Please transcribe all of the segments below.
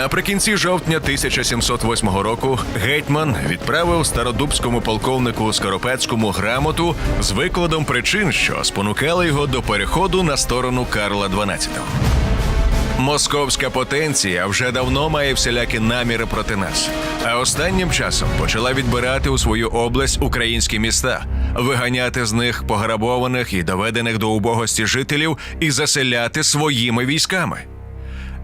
Наприкінці жовтня 1708 року гетьман відправив стародубському полковнику Скоропецькому грамоту з викладом причин, що спонукали його до переходу на сторону Карла XII. Московська потенція вже давно має всілякі наміри проти нас, а останнім часом почала відбирати у свою область українські міста, виганяти з них пограбованих і доведених до убогості жителів і заселяти своїми військами.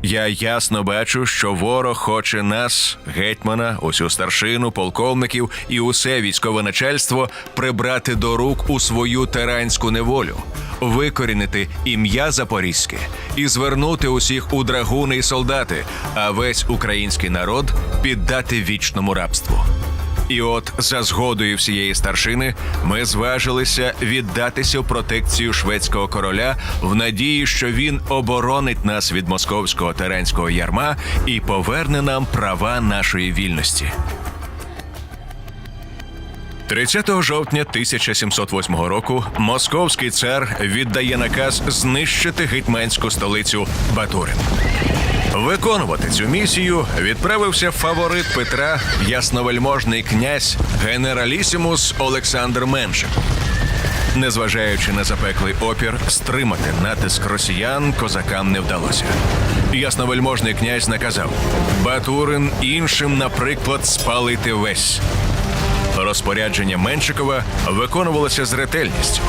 Я ясно бачу, що ворог хоче нас, гетьмана, усю старшину, полковників і усе військове начальство прибрати до рук у свою тиранську неволю, викорінити ім'я Запорізьке і звернути усіх у драгуни і солдати, а весь український народ піддати вічному рабству. І от за згодою всієї старшини ми зважилися віддатися в протекцію шведського короля в надії, що він оборонить нас від московського теренського ярма і поверне нам права нашої вільності. 30 жовтня 1708 року московський цар віддає наказ знищити гетьманську столицю Батурин. Виконувати цю місію відправився фаворит Петра, ясновельможний князь генералісімус Олександр Меншик. Незважаючи на запеклий опір, стримати натиск росіян козакам не вдалося. Ясновельможний князь наказав Батурин іншим, наприклад, спалити весь. Розпорядження Меншикова виконувалося з ретельністю.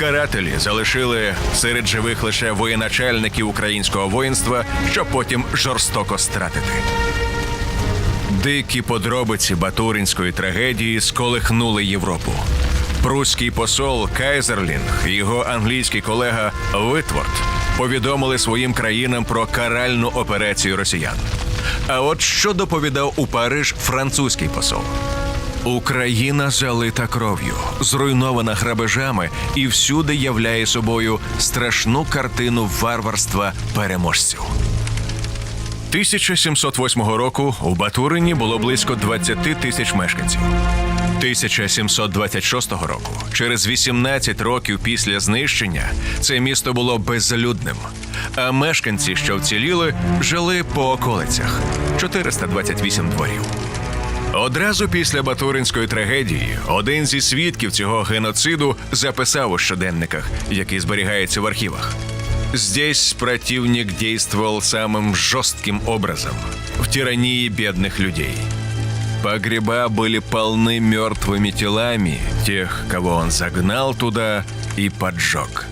Карателі залишили серед живих лише воєначальників українського воїнства, щоб потім жорстоко стратити. Дикі подробиці батуринської трагедії сколихнули Європу. Пруський посол Кайзерлінг і його англійський колега Витворд повідомили своїм країнам про каральну операцію росіян. А от що доповідав у Париж французький посол. Україна залита кров'ю, зруйнована грабежами і всюди являє собою страшну картину варварства переможців. 1708 року у Батурині було близько 20 тисяч мешканців. 1726 року, через 18 років після знищення, це місто було безлюдним. А мешканці, що вціліли, жили по околицях 428 дворів. Одразу після Батуринської трагедії один зі свідків цього геноциду записав у щоденниках, які зберігаються в архівах. Здесь противник действовал самым жестким образом, в тирании бедных людей. Погреба были полны мертвыми телами тех, кого он загнал туда и поджег.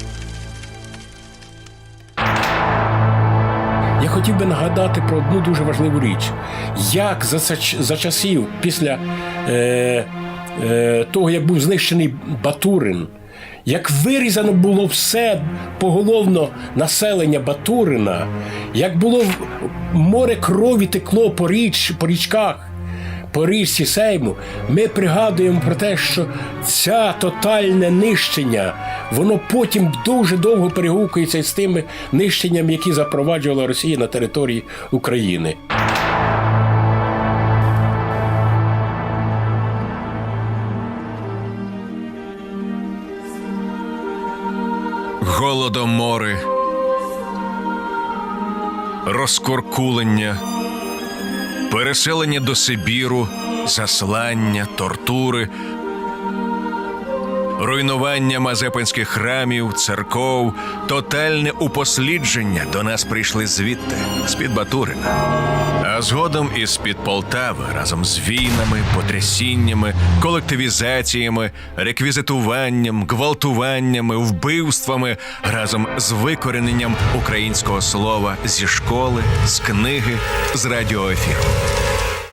Хотів би нагадати про одну дуже важливу річ. Як за, за часів після е, е, того, як був знищений Батурин, як вирізано було все поголовно населення Батурина, як було море крові текло по, річ, по річках, по річці Сейму, ми пригадуємо про те, що ця тотальне нищення, воно потім дуже довго перегукується з тими нищеннями, які запроваджувала Росія на території України. Голодомори, розкоркулення, переселення до Сибіру, заслання, тортури, руйнування мазепинських храмів, церков, тотальне упослідження до нас прийшли звідти, з-під Батурина. А згодом із під Полтави разом з війнами, потрясіннями, колективізаціями, реквізитуванням, гвалтуваннями, вбивствами, разом з викорененням українського слова зі школи, з книги, з радіоефіру.